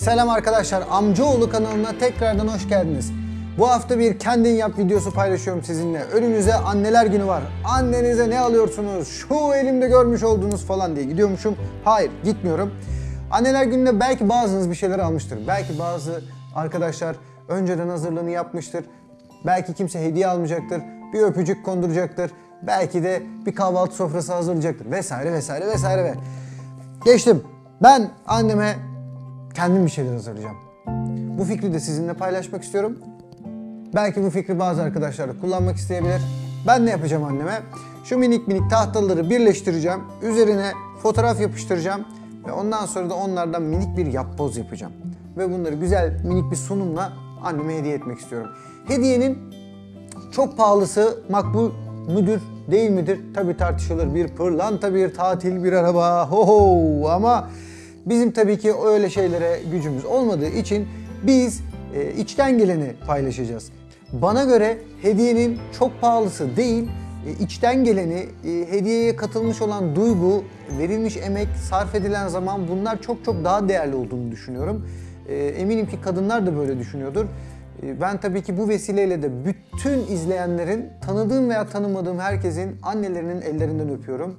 Selam arkadaşlar, Amcaoğlu kanalına tekrardan hoş geldiniz. Bu hafta bir kendin yap videosu paylaşıyorum sizinle. Önümüze anneler günü var. Annenize ne alıyorsunuz? Şu elimde görmüş olduğunuz falan diye gidiyormuşum. Hayır, gitmiyorum. Anneler gününe belki bazınız bir şeyler almıştır. Belki bazı arkadaşlar önceden hazırlığını yapmıştır. Belki kimse hediye almayacaktır. Bir öpücük konduracaktır. Belki de bir kahvaltı sofrası hazırlayacaktır. Vesaire vesaire vesaire ve Geçtim. Ben anneme kendim bir şeyler hazırlayacağım. Bu fikri de sizinle paylaşmak istiyorum. Belki bu fikri bazı arkadaşlar da kullanmak isteyebilir. Ben ne yapacağım anneme? Şu minik minik tahtaları birleştireceğim. Üzerine fotoğraf yapıştıracağım. Ve ondan sonra da onlardan minik bir yapboz yapacağım. Ve bunları güzel minik bir sunumla anneme hediye etmek istiyorum. Hediyenin çok pahalısı makbul müdür değil midir? Tabii tartışılır. Bir pırlanta, bir tatil, bir araba. Ho ho ama bizim tabii ki öyle şeylere gücümüz olmadığı için biz e, içten geleni paylaşacağız. Bana göre hediyenin çok pahalısı değil, e, içten geleni, e, hediyeye katılmış olan duygu, verilmiş emek, sarf edilen zaman bunlar çok çok daha değerli olduğunu düşünüyorum. E, Eminim ki kadınlar da böyle düşünüyordur. E, Ben tabii ki bu vesileyle de bütün izleyenlerin, tanıdığım veya tanımadığım herkesin annelerinin ellerinden öpüyorum.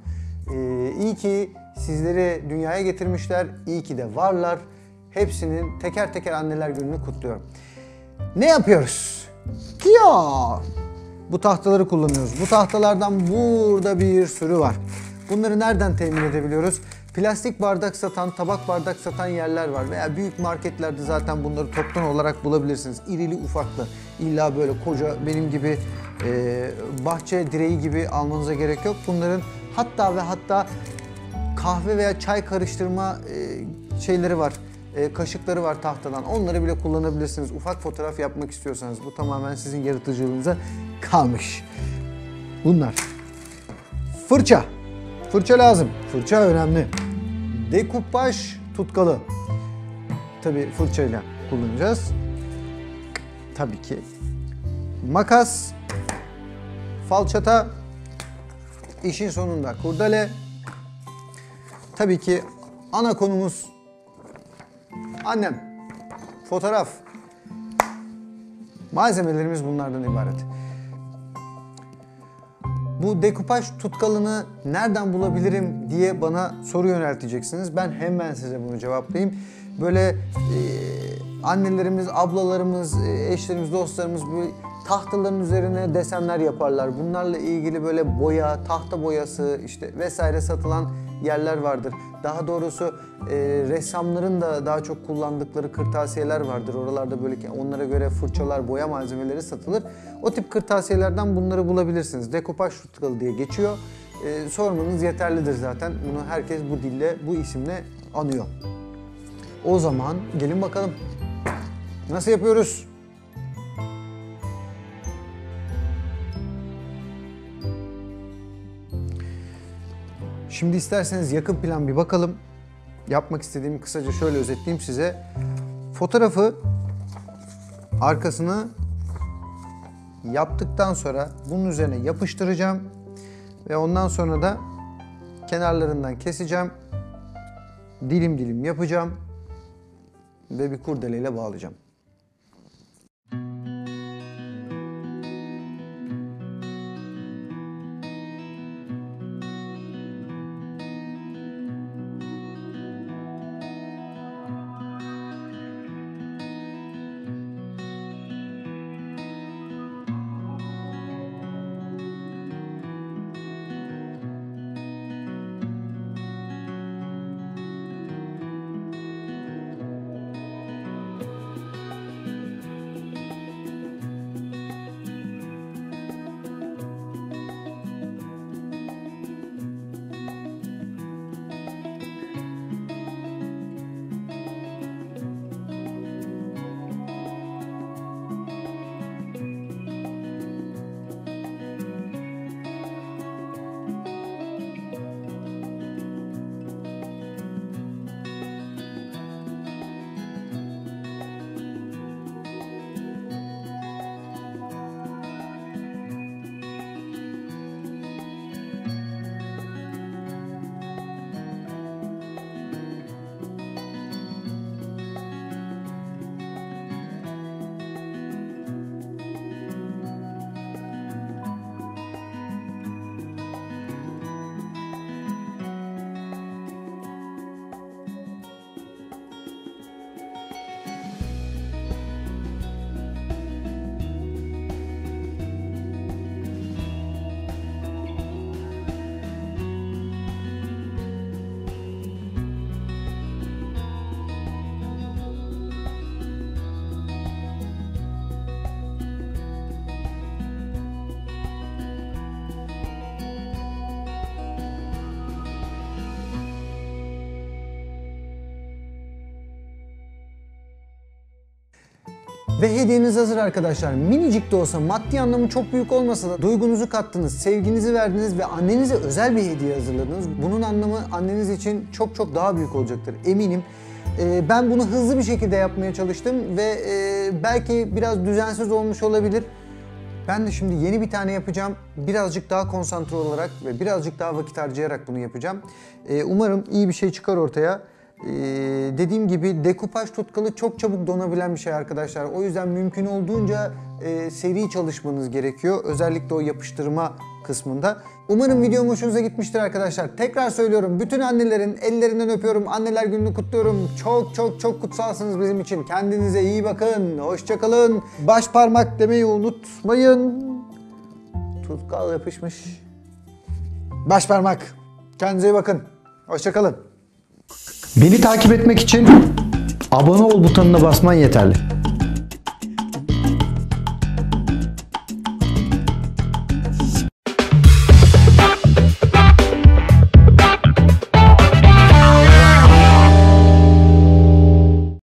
Ee, iyi ki sizleri dünyaya getirmişler, iyi ki de varlar. Hepsinin teker teker anneler gününü kutluyorum. Ne yapıyoruz? Ya! Bu tahtaları kullanıyoruz. Bu tahtalardan burada bir sürü var. Bunları nereden temin edebiliyoruz? Plastik bardak satan, tabak bardak satan yerler var veya büyük marketlerde zaten bunları toptan olarak bulabilirsiniz. İrili ufaklı. İlla böyle koca benim gibi e, bahçe direği gibi almanıza gerek yok. Bunların hatta ve hatta kahve veya çay karıştırma e, şeyleri var. E, kaşıkları var tahtadan. Onları bile kullanabilirsiniz. Ufak fotoğraf yapmak istiyorsanız. Bu tamamen sizin yaratıcılığınıza kalmış. Bunlar. Fırça. Fırça lazım. Fırça önemli. Dekupaj tutkalı. Tabii fırçayla kullanacağız. Tabii ki. Makas. Falçata. İşin sonunda kurdele. Tabii ki ana konumuz annem. Fotoğraf. Malzemelerimiz bunlardan ibaret. Bu dekupaj tutkalını nereden bulabilirim diye bana soru yönelteceksiniz. Ben hemen size bunu cevaplayayım. Böyle e, annelerimiz, ablalarımız, e, eşlerimiz, dostlarımız böyle tahtaların üzerine desenler yaparlar. Bunlarla ilgili böyle boya, tahta boyası işte vesaire satılan yerler vardır. Daha doğrusu e, ressamların da daha çok kullandıkları kırtasiyeler vardır. Oralarda böyle onlara göre fırçalar, boya malzemeleri satılır. O tip kırtasiyelerden bunları bulabilirsiniz. Dekopaj tutkalı diye geçiyor. E, sormanız yeterlidir zaten. Bunu herkes bu dille, bu isimle anıyor. O zaman gelin bakalım. Nasıl yapıyoruz? Şimdi isterseniz yakın plan bir bakalım. Yapmak istediğimi kısaca şöyle özetleyeyim size. Fotoğrafı arkasını yaptıktan sonra bunun üzerine yapıştıracağım ve ondan sonra da kenarlarından keseceğim. Dilim dilim yapacağım ve bir kurdeleyle bağlayacağım. Ve hediyeniz hazır arkadaşlar. Minicik de olsa maddi anlamı çok büyük olmasa da duygunuzu kattınız, sevginizi verdiniz ve annenize özel bir hediye hazırladınız. Bunun anlamı anneniz için çok çok daha büyük olacaktır eminim. Ee, ben bunu hızlı bir şekilde yapmaya çalıştım ve e, belki biraz düzensiz olmuş olabilir. Ben de şimdi yeni bir tane yapacağım. Birazcık daha konsantre olarak ve birazcık daha vakit harcayarak bunu yapacağım. Ee, umarım iyi bir şey çıkar ortaya. Ee, dediğim gibi dekupaj tutkalı çok çabuk donabilen bir şey arkadaşlar. O yüzden mümkün olduğunca e, seri çalışmanız gerekiyor. Özellikle o yapıştırma kısmında. Umarım videom hoşunuza gitmiştir arkadaşlar. Tekrar söylüyorum bütün annelerin ellerinden öpüyorum. Anneler gününü kutluyorum. Çok çok çok kutsalsınız bizim için. Kendinize iyi bakın. Hoşçakalın. Baş parmak demeyi unutmayın. Tutkal yapışmış. Baş parmak. Kendinize iyi bakın. Hoşçakalın. Beni takip etmek için abone ol butonuna basman yeterli.